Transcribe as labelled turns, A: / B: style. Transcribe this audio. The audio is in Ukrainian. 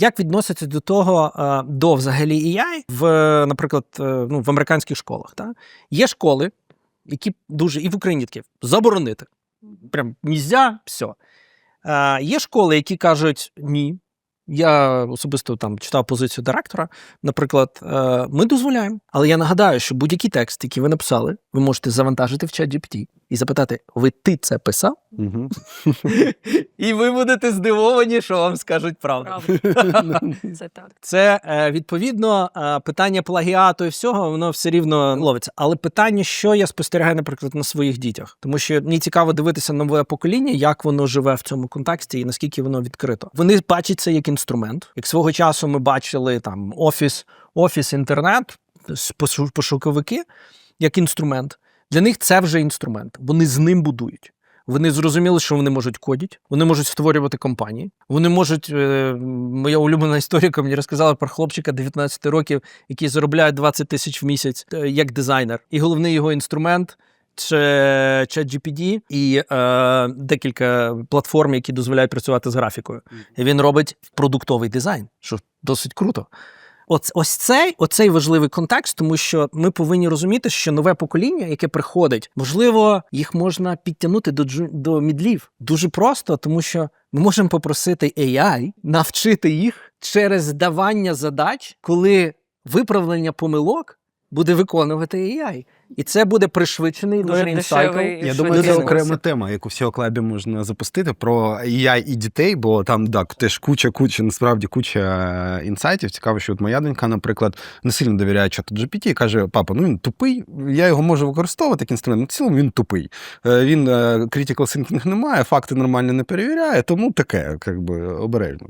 A: Як відноситься до того, е, до взагалі AI в, наприклад, е, ну, в американських школах? Та? Є школи, які дуже і в Україні такі заборонити. Прям нельзя, все. Є школи, які кажуть ні. Я особисто там читав позицію директора. Наприклад, е, ми дозволяємо. Але я нагадаю, що будь-який текст, який ви написали, ви можете завантажити в чат GPT і запитати: ви ти це писав?
B: Угу.
A: І ви будете здивовані, що вам скажуть правду.
C: Це так.
A: Це е, відповідно е, питання плагіату і всього, воно все рівно ловиться. Але питання, що я спостерігаю, наприклад, на своїх дітях, тому що мені цікаво дивитися нове покоління, як воно живе в цьому контексті і наскільки воно відкрито. Вони бачать це як інструмент. Як свого часу ми бачили там офіс, офіс, інтернет, пошуковики як інструмент. Для них це вже інструмент. Вони з ним будують. Вони зрозуміли, що вони можуть кодити, вони можуть створювати компанії. Вони можуть. Е, моя улюблена історика мені розказала про хлопчика 19 років, який заробляє 20 тисяч в місяць е, як дизайнер. І головний його інструмент ChatGPT і е, декілька платформ, які дозволяють працювати з графікою. І він робить продуктовий дизайн, що досить круто. Ось, ось цей, оцей важливий контекст, тому що ми повинні розуміти, що нове покоління, яке приходить, можливо, їх можна підтягнути до, джу- до мідлів. Дуже просто, тому що ми можемо попросити AI навчити їх через давання задач, коли виправлення помилок буде виконувати AI. І це буде пришвидшений
C: Дуже дешевий
B: Я думаю, це окрема тема, яку в цього клабі можна запустити про AI і дітей, бо там так, теж куча, куча, насправді куча е, інсайтів. Цікаво, що от моя донька, наприклад, не сильно довіряє чату GPT і каже: папа, ну він тупий, я його можу використовувати як інструмент. Ну, в цілому він тупий. Е, Він е, critical thinking не має, факти нормально не перевіряє, тому таке, як би обережно.